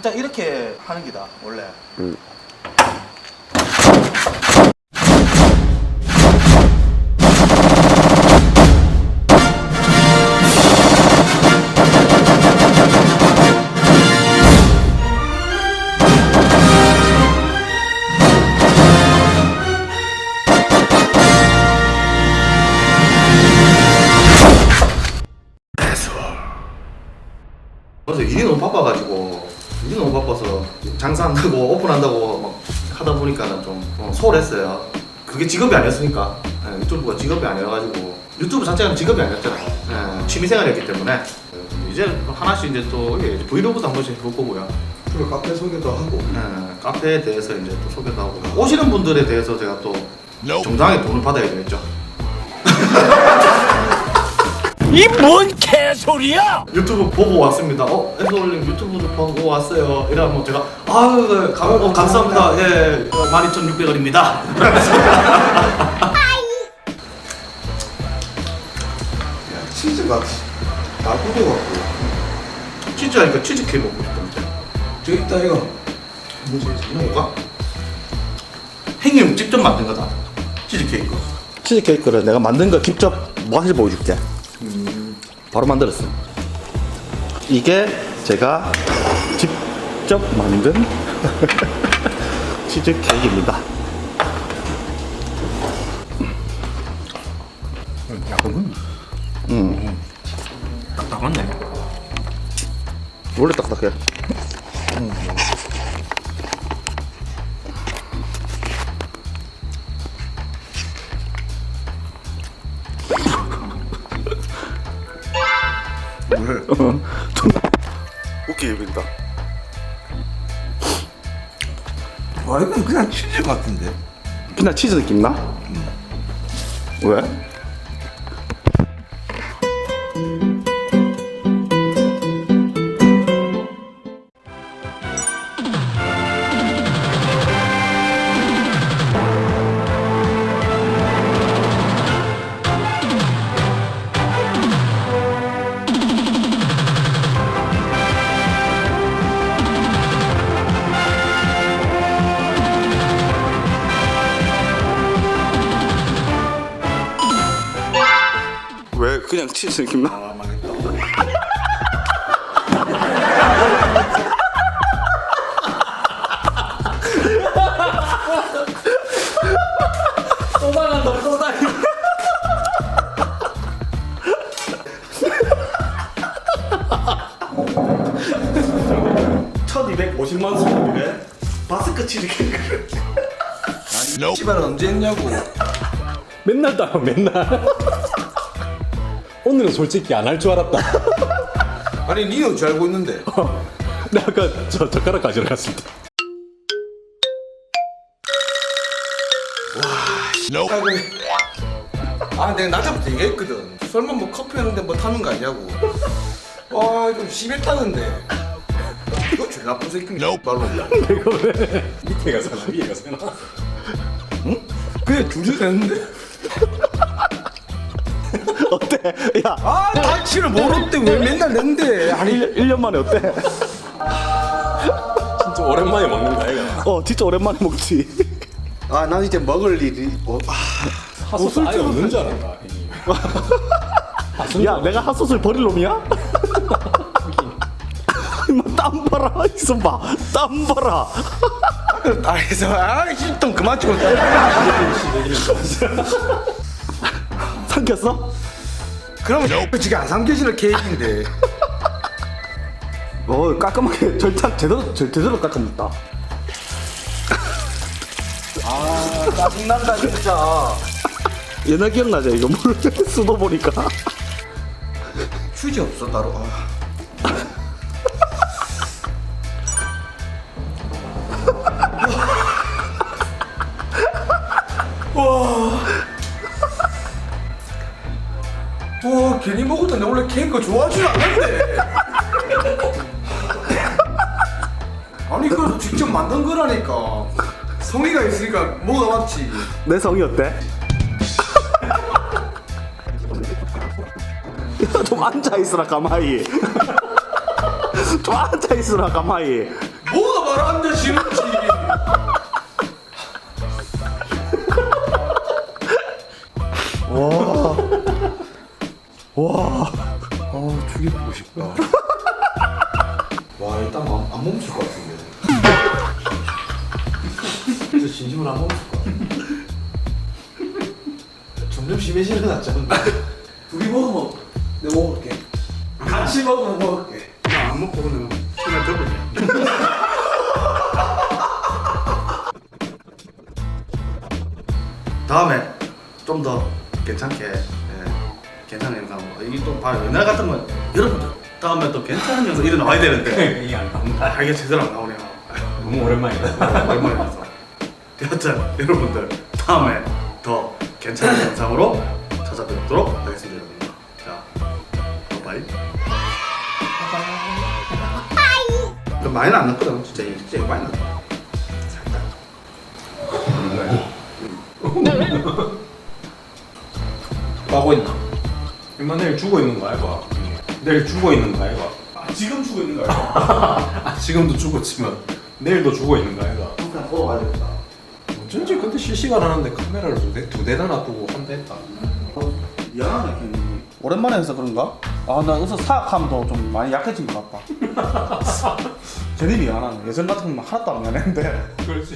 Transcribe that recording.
일단 이렇게 하는 기다 원래. 음. 그래서 일이 너무 바빠가지고 일이 너무 바빠서 장사한다고 오픈한다고 막 하다 보니까는 좀 어, 소홀했어요. 그게 직업이 아니었으니까 예, 유튜브가 직업이 아니어가지고 유튜브 자체가 직업이 아니었잖아요. 예, 취미생활이었기 때문에 예, 이제 하나씩 이제 또 이게 브이로그도 한 번씩 해볼 거고요. 그리고 카페 소개도 하고 예, 카페에 대해서 이제 또 소개도 하고 오시는 분들에 대해서 제가 또 정당하게 돈을 받아야 되겠죠. 이 뭔 개소리야! 유튜브 보고 왔습니다. 어, 에서올림 유튜브도 보고 왔어요. 이러면 제가 아유, 네, 감, 어, 감사합니다. 예, 12,600원입니다. 야, 치즈가 다 굳어갖고 치즈 하니까 치즈 케이크 먹고 싶던데. 저 있다 이거 뭐지? 이거 뭐가? 행님 직접 만든 거다. 치즈 케이크. 치즈 케이크를 내가 만든 거 직접 맛을 보여줄게. 바로 만들었어. 이게 제가 직접 만든 치즈 케이크입니다. 약간 음, 딱딱하네. 원래 딱딱해. 왜? 존나 웃기게 보인다. 와 이건 그냥 치즈 같은데 그냥 치즈 느낌 나? 왜? 그냥 치즈 느낌 나? 아 쏟아간다, 쏟아. 1250만 수준이래? 바스크 치즈 케이크. 씨발 언제 했냐고 맨날 따라, 맨날. 오늘은 솔직히 안 할 줄 알았다. 아니 니는 줄 알고 있는데. 나 아까 저 젓가락 가지러 갔을 때. 아이고. 아 내가 낮에부터 얘기했거든. 설마 뭐 커피 하는데 뭐 타는 거 아니냐고. 와좀 심해 타는데. 이거 제일 나쁜 새끼인가 말로 내가 왜 밑에 가서 나 위에 가서 나. 그냥 줄이 되는데 어때? 야, 아 날치를 모르는데 왜 맨날 낸대 아니 1, 1년 만에 어때? 진짜 오랜만에 먹는 거 아이가? 어, 진짜 오랜만에 먹지. 아 난 이제 먹을 일이 어, 아, 핫소스 아예 없는 줄 알았다. 이. 야, 내가 핫소스를 버릴 놈이야? 땀 봐라. 있어 봐. 땀 봐라. 아 그래서 아 실통 그만 치고 삼켰어? 그러면 지금 안 삼켜지는 케이크인데 어, 깔끔하게 절찬 제대로 제- 제대로 깎아먹다. 아 짜증난다 진짜 옛날 기억나죠? 이거 물 수도 보니까. 휴지 없어 따로 아. 와. 괜히 먹었다 내 원래 케이크 좋아하지 않는데 아니 그거 직접 만든 거라니까 성의가 있으니까 먹어봤지 내 성이 어때? 야, 좀 앉아 있으라 가만히. 좀 앉아 있으라 가만히. 가라앉아 지는지. 아 죽여보고 싶다 와 일단 안, 안 멈출 것 같은데 진짜 진심으로 안 멈출 것 같아 점점 심해지는 것 같지 않나? 둘이 먹으면 내가 먹을게. 같이 먹으면 먹을게. 나 안 먹고 그냥 시간 접을게 다음에 좀 더 괜찮게 예, 괜찮은 영상 이게 또 봐요 옛날 같은 건 여러분들 다음에 또 괜찮은 영상 이래 나와야 되는데. 이게 안 나온다. 아 이게 제대로 안 나오네요. 너무 오랜만이다. 얼마나 해서. 여하튼 여러분들 다음에 더 괜찮은 영상으로 찾아뵙도록 하겠습니다 여러분들. 자 바이바이. 그 많이는 안 났거든 진짜. 진짜 이거 많이 났다 임마 내일 죽어 있는 거 알바. 내일 죽어 있는 거 알바. 아, 지금 죽고 있는 거 알아? 아, 지금도 죽었지만 내일도 죽어 있는 거 알바. 한판 보러 가야 되겠다 어쩐지 근데 실시간 하는데 카메라를 두, 대, 두 대나 놔두고 한다 했다. 미안하네 괜히. 오랜만에 해서 그런가? 아, 나 여기서 사악함도 좀 많이 약해진 것 같다. 제니 미안하네. 예전 같으면 하나도 안 미안했는데. 그렇지.